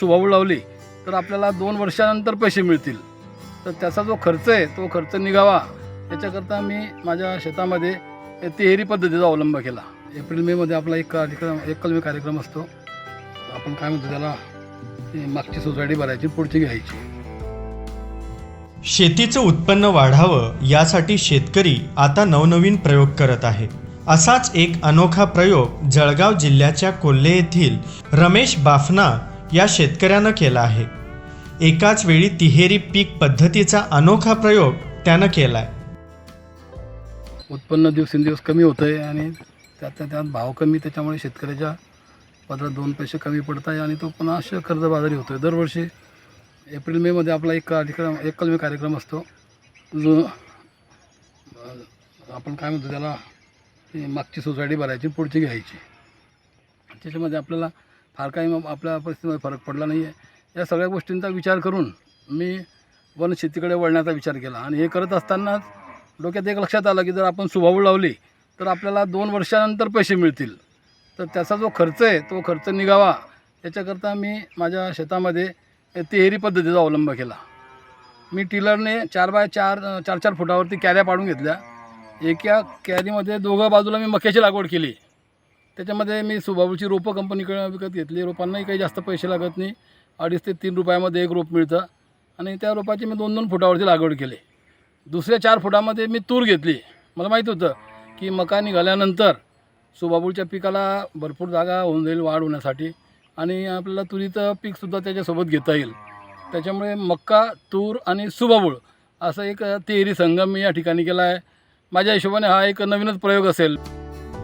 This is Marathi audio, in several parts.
सुभाबूळ लावली तर आपल्याला दोन वर्षानंतर पैसे मिळतील. तर त्याचा जो खर्च आहे तो खर्च निघावा. याच्याकरता मी माझ्या शेतामध्ये तिहेरी पद्धतीचा अवलंब केला. एप्रिल मेमध्ये आपला एक कार्यक्रम एक कलमी कार्यक्रम असतो. आपण काय म्हणतो त्याला? मागची सोसायटी भरायची पुढची घ्यायची. शेतीचं उत्पन्न वाढावं यासाठी शेतकरी आता नवनवीन प्रयोग करत आहे. असाच एक अनोखा प्रयोग जळगाव जिल्ह्याच्या कोल्हे येथील रमेश बाफना या शेतकऱ्यानं केला आहे. एकाच वेळी तिहेरी पीक पद्धतीचा अनोखा प्रयोग त्यानं केलाय. उत्पन्न दिवसेंदिवस कमी होतं आहे आणि त्यात त्यात भाव कमी त्याच्यामुळे शेतकऱ्याच्या पदरात दोन पैसे कमी पडत आहे आणि तो पुन्हा असे कर्जबाजारी होतो आहे दरवर्षी एप्रिल मेमध्ये आपला एक कार्यक्रम एक कलमी कार्यक्रम असतो. जो आपण काय म्हणतो त्याला मागची सोसायटी भरायची पुढची घ्यायची. त्याच्यामध्ये आपल्याला फार काही मग आपल्या परिस्थितीमध्ये फरक पडला नाही आहे या सगळ्या गोष्टींचा विचार करून मी वनशेतीकडे वळण्याचा विचार केला. आणि हे करत असतानाच डोक्यात एक लक्षात आलं की जर आपण सुभाऊ लावली तर आपल्याला दोन वर्षानंतर पैसे मिळतील. तर त्याचा जो खर्च आहे तो खर्च निघावा. याच्याकरता मी माझ्या शेतामध्ये तिहेरी पद्धतीचा अवलंब केला. मी टिलरने चार बाय चार चार चार फुटावरती कॅऱ्या पाडून घेतल्या. एका कॅरीमध्ये दोघं बाजूला मी मक्याची लागवड केली. त्याच्यामध्ये मी सुबाबूची रोपं कंपनीकडं विकत घेतली. रोपांनाही काही जास्त पैसे लागत नाही. अडीच ते तीन रुपयामध्ये एक रोप मिळतं. आणि त्या रोपाची मी दोन दोन फुटावरती लागवड केली. दुसऱ्या चार फुटामध्ये मी तूर घेतली. मला माहीत होतं की मका निघाल्यानंतर सुबाबूळच्या पिकाला भरपूर जागा होऊन जाईल वाढ होण्यासाठी. आणि आपल्याला तुरीचं पीकसुद्धा त्याच्यासोबत घेता येईल. त्याच्यामुळे मक्का तूर आणि सुबाबूळ असं एक तेहरी संगम मी या ठिकाणी केला आहे. माझ्या हिशोबाने हा एक नवीनच प्रयोग असेल.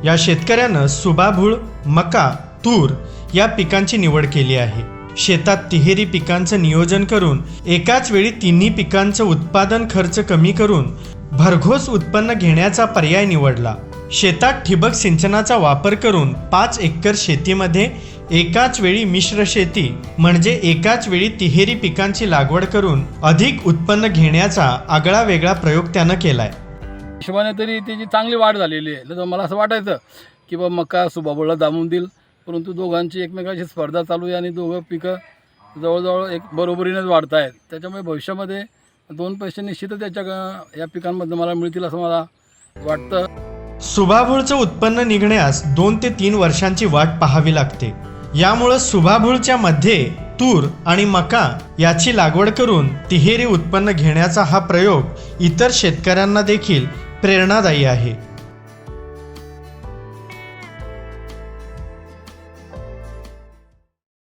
या शेतकऱ्यानं सुबाभूळ मका तूर या पिकांची निवड केली आहे. शेतात तिहेरी पिकांचं नियोजन करून एकाच वेळी तिन्ही पिकांचं उत्पादन खर्च कमी करून भरघोस उत्पन्न घेण्याचा पर्याय निवडला. शेतात ठिबक सिंचनाचा वापर करून पाच एकर शेतीमध्ये एकाच वेळी मिश्र शेती म्हणजे एकाच वेळी तिहेरी पिकांची लागवड करून अधिक उत्पन्न घेण्याचा आगळा वेगळा प्रयोग त्यानं केलाय. हिशोबाने तरी त्याची चांगली वाढ झालेली आहे. तर मला असं वाटायचं की बा मका सुबाबूळला दामून देईल. परंतु दोघांची एकमेकांची स्पर्धा चालू आहे आणि दोघं पिकं जवळजवळ एक बरोबरीनेच वाढत आहेत. त्याच्यामुळे भविष्यामध्ये दोन पैसे निश्चितच त्याच्या या पिकांमध्ये मला मिळतील असं मला वाटतं. सुभाभूळचं उत्पन्न निघण्यास दोन ते तीन वर्षांची वाट पाहावी लागते. यामुळं सुभाभूळच्या मध्ये तूर आणि मका याची लागवड करून तिहेरी उत्पन्न घेण्याचा हा प्रयोग इतर शेतकऱ्यांना देखील प्रेरणादायी आहे.